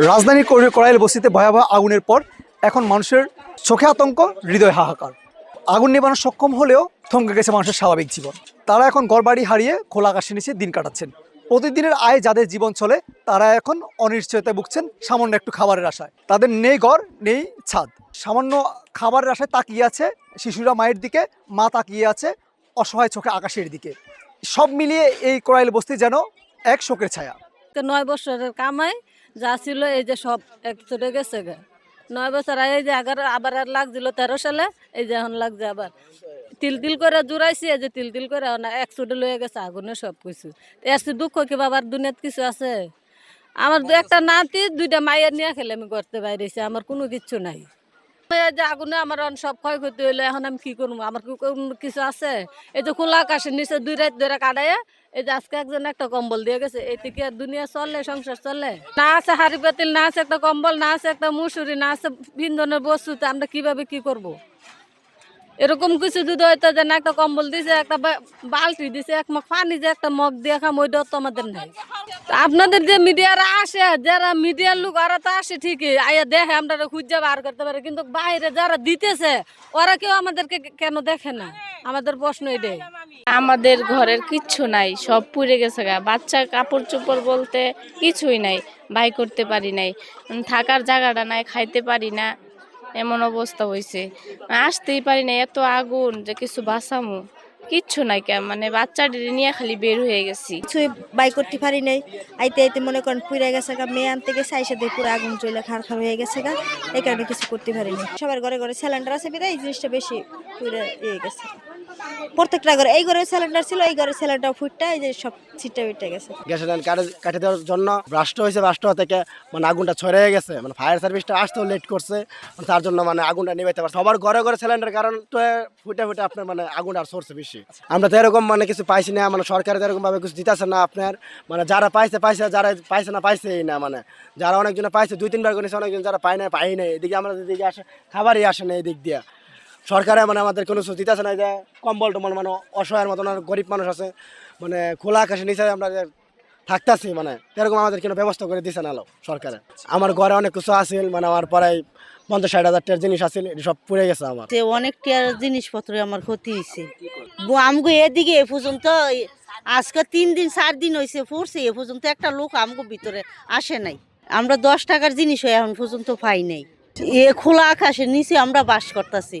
রাজধানীর কর- কড়াইল বস্তিতে ভয়াবহ আগুনের পর এখন মানুষের চোখে আতঙ্ক, হৃদয় হাহাকার। আগুন নেবানো সক্ষম হলেও থমকে গেছে মানুষের স্বাভাবিক জীবন। তারা এখন ঘরবাড়ি হারিয়ে খোলা আকাশের নিচে দিন কাটাচ্ছেন। প্রতিদিনের আয় যাদের জীবন চলে, তারা এখন অনিশ্চয়তায় ভুগছেন সামান্য একটু খাবারের আশায়। তাদের নেই ঘর, নেই ছাদ। সামান্য খাবারের আশায় তাকিয়ে আছে শিশুরা মায়ের দিকে, মা তাকিয়ে আছে অসহায় চোখে আকাশের দিকে। সব মিলিয়ে এই কড়াইল বস্তি যেন এক শোকের ছায়া। নয় বছরের কামাই যা ছিল এই যে সব এক চলে গেছে গে। নয় বছর এই যে আগার আবার আর লাগছিল তেরো সালে, এই যে এখন লাগছে আবার। তিল তিল করে জুড়াইছি, এই যে তিল তিল করে এক চোটে লয়ে গেছে আগুনে সব কিছু। এর দুঃখ কি বাবার দুনিয়াত কিছু আছে? আমার দু একটা নাতি, দুইটা মায়ের নিয়ে খেলে আমি করতে বাইরেছি আমার কোনো কিচ্ছু নাই। যে আগুনে আমার সব ক্ষয়ক্ষতি হইল, এখন আমি কি করব? আমার কিছু আছে? এই যে খোলা আকাশের নিচে দুই রাত ধরে কাটায় এই যে আজকে একজন একটা কম্বল দিয়ে গেছে। এই থেকে আর দুনিয়া চলে, সংসার চলে। না আছে হাড়ি পাতিল না আছে একটা কম্বল, না আছে একটা মুসুরি, না আছে বিন্ধনের বস্তু, তো আমরা কীভাবে কি করব। এরকম কিছু যদি হয়তো যে না একটা কম্বল দিছে, একটা বালতি দিছে, এক মগ পানি যে একটা মগ দিয়ে খাম ওইটাও তো আমাদের নাই। আপনাদের যে মিডিয়ারা আসে, যারা মিডিয়ার লোক, ওরা তো আসে ঠিকই। আয়া দেখে আমরা খুঁজে বার করতে পারে, কিন্তু বাইরে যারা দিতেছে, ওরা কেউ আমাদেরকে কেন দেখে না? আমাদের প্রশ্ন এটাই। আমাদের ঘরের কিচ্ছু নাই, সব পুড়ে গেছে গা। বাচ্চা কাপড় চোপড় বলতে কিছুই নাই, বাই করতে পারি নাই। থাকার জায়গাটা নাই, খাইতে পারি না। এমন অবস্থা হয়েছে আসতেই পারি না এত আগুন যে কিছু বাঁচামো। কিচ্ছু নাই কে মানে বাচ্চাটি নিয়ে খালি বের হয়ে গেছি। কিছুই বাই করতে পারি নাই। আইতে আইতে মনে করেন পুড়ে গেছে গা, মেয়ে আনতে গেছে, আইসা দিয়ে পুরো আগুন চলে খার খার হয়ে গেছে গা। এই কারণে কিছু করতে পারি নাই। সবার ঘরে ঘরে স্যালেন্ডার আছে বিদায়, এই জিনিসটা বেশি পুড়ে ইয়ে গেছে। প্রত্যেকটা ঘরে, এই ঘরে সিলিন্ডার ছিল, এই ঘরে সিলিন্ডার ফুটটা এই যে সব ছিটে উঠে গেছে। গ্যাসের লাইন কাটে কাটে দেওয়ার জন্য ব্রাস্ট হয়েছে, ব্রাস্ট হওয়া থেকে মানে আগুনটা ছড়িয়ে গেছে। মানে ফায়ার সার্ভিসটা আসতেও লেট করছে মানে তার জন্য মানে আগুনটা নিভাইতে পারছে সবার ঘরে ঘরে সিলিন্ডার কারণ তো ফুটে ফুটে আপনার মানে আগুন আর সরছে বেশি। আমরা তো এরকম মানে কিছু পাইছি না মানে সরকার তো এরকম ভাবে কিছু দিতেছে না আপনার। মানে যারা পাইছে পাইছে, যারা পাইছে না, পাইছেই না মানে। যারা অনেকজনে পাইছে, দুই তিনবার করেছে, অনেকজন যারা পায় না পাই না এদিকে আমরা এদিকে আসে, খাবারই আসে না এদিক দিয়ে। সরকারে মানে আমাদের কোনো কিছু দিতেছে না যে কম্বল টম্বল মানে অসহায়ের মতন আর গরিব মানুষ আছে মানে খোলা আকাশে নিচে আমরা যে থাকতেছি মানে এরকম আমাদের কোনো ব্যবস্থা করে দিছে না সরকারে। আমার ঘরে অনেক কিছু আছিল মানে আমার পড়াই পঞ্চাশ ষাট হাজার টাকার জিনিস আছিল, এটি সব পুড়ে গেছে আমার। যে অনেকটা জিনিসপত্র আমার ক্ষতি হয়েছে আমগো এদিকে এ পর্যন্ত আজকে তিন দিন, চার দিন হয়েছে পড়ছে এ পর্যন্ত একটা লোক আমগো ভিতরে আসে নাই। আমরা দশ টাকার জিনিস এখন পর্যন্ত পাই নাই। এ খোলা আকাশের নিচে আমরা বাস করতেছি।